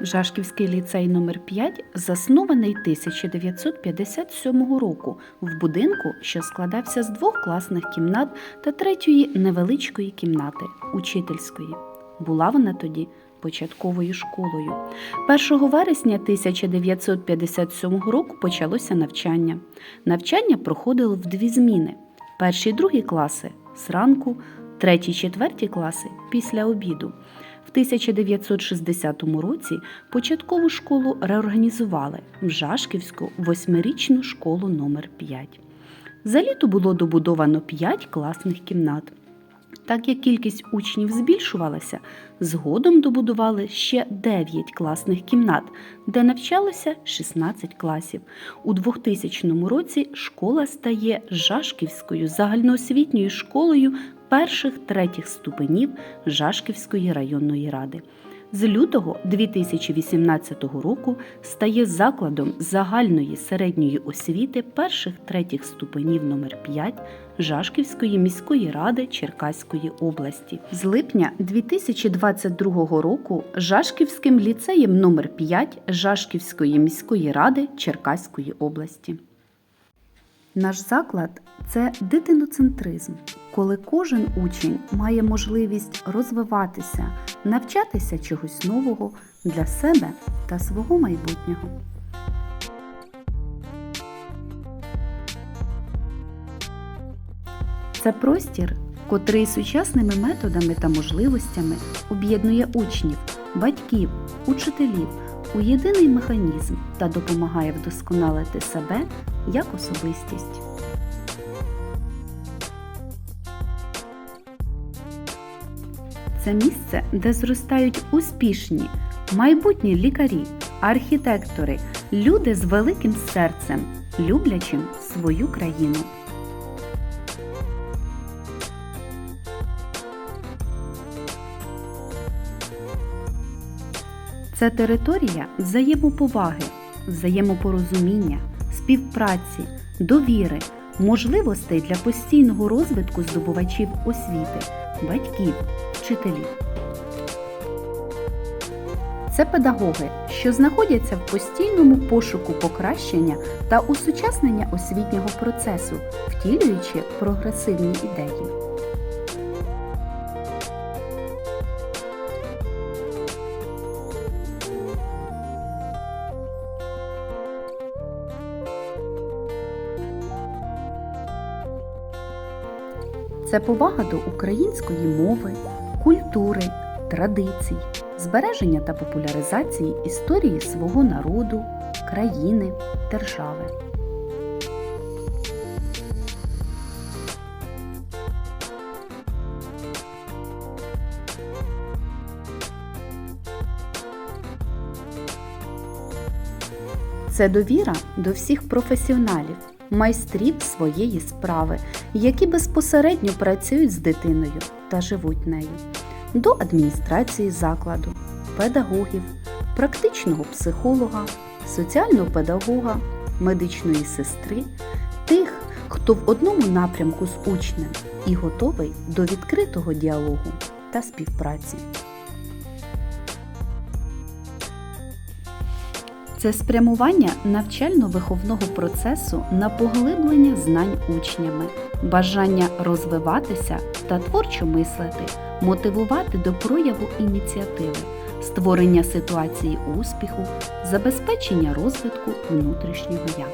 Жашківський ліцей номер 5 заснований 1957 року в будинку, що складався з двох класних кімнат та третьої невеличкої кімнати учительської. Була вона тоді початковою школою. 1 вересня 1957 року почалося навчання. Навчання проходило в дві зміни: перші й другі класи зранку, треті, четверті класи після обіду. В 1960 році початкову школу реорганізували в Жашківську восьмирічну школу номер 5 За літо було добудовано 5 класних кімнат. Так як кількість учнів збільшувалася, згодом добудували ще 9 класних кімнат, де навчалося 16 класів. У 2000 році школа стає Жашківською загальноосвітньою школою перших третіх ступенів Жашківської районної ради. З лютого 2018 року стає закладом загальної середньої освіти перших третіх ступенів номер 5 Жашківської міської ради Черкаської області. З липня 2022 року Жашківським ліцеєм номер 5 Жашківської міської ради Черкаської області. Наш заклад це дитиноцентризм, коли кожен учень має можливість розвиватися, навчатися чогось нового для себе та свого майбутнього. Це простір, котрий сучасними методами та можливостями об'єднує учнів, батьків, учителів у єдиний механізм та допомагає вдосконалити себе як особистість. Це місце, де зростають успішні, майбутні лікарі, архітектори, люди з великим серцем, люблячим свою країну. Це територія взаємоповаги, взаємопорозуміння, співпраці, довіри, можливостей для постійного розвитку здобувачів освіти, батьків, вчителів. Це педагоги, що знаходяться в постійному пошуку покращення та усучаснення освітнього процесу, втілюючи прогресивні ідеї. Це повага до української мови, культури, традицій, збереження та популяризації історії свого народу, країни, держави. Це довіра до всіх професіоналів, майстрів своєї справи, які безпосередньо працюють з дитиною та живуть нею, до адміністрації закладу, педагогів, практичного психолога, соціального педагога, медичної сестри, тих, хто в одному напрямку з учнем і готовий до відкритого діалогу та співпраці. Це спрямування навчально-виховного процесу на поглиблення знань учнями, бажання розвиватися та творчо мислити, мотивувати до прояву ініціативи, створення ситуації успіху, забезпечення розвитку внутрішнього я.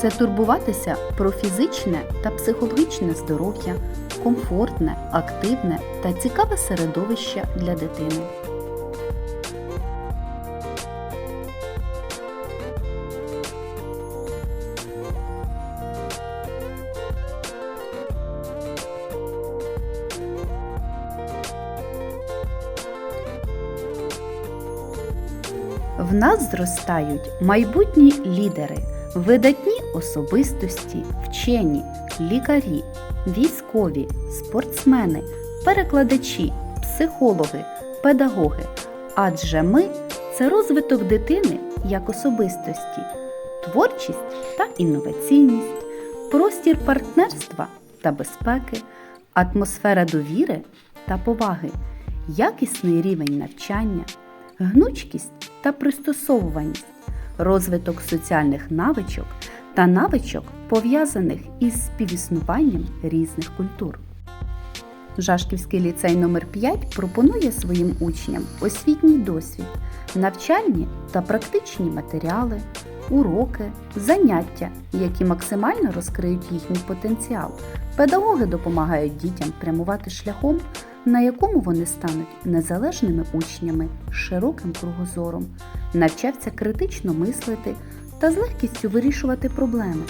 Це турбуватися про фізичне та психологічне здоров'я, комфортне, активне та цікаве середовище для дитини. В нас зростають майбутні лідери, видатні особистості, вчені, лікарі, військові, спортсмени, перекладачі, психологи, педагоги. Адже ми це розвиток дитини як особистості, творчість та інноваційність, простір партнерства та безпеки, атмосфера довіри та поваги. якісний рівень навчання, гнучкість та пристосовуваність, розвиток соціальних навичок та навичок, пов'язаних із співіснуванням різних культур. Жашківський ліцей номер 5 пропонує своїм учням освітній досвід, навчальні та практичні матеріали, уроки, заняття, які максимально розкриють їхній потенціал. Педагоги допомагають дітям прямувати шляхом, на якому вони стануть незалежними учнями з широким кругозором, навчаться критично мислити та з легкістю вирішувати проблеми,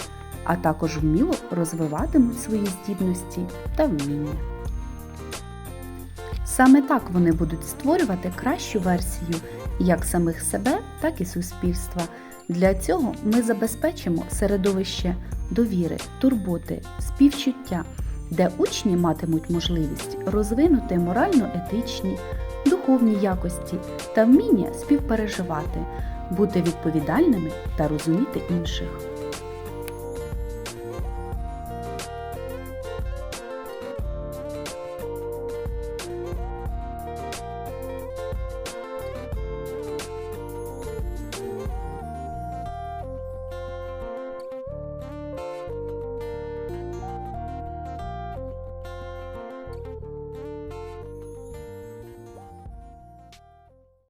а також вміло розвиватимуть свої здібності та вміння. Саме так вони будуть створювати кращу версію як самих себе, так і суспільства. Для цього ми забезпечимо середовище довіри, турботи, співчуття, де учні матимуть можливість розвинути морально-етичні, духовні якості та вміння співпереживати, бути відповідальними та розуміти інших.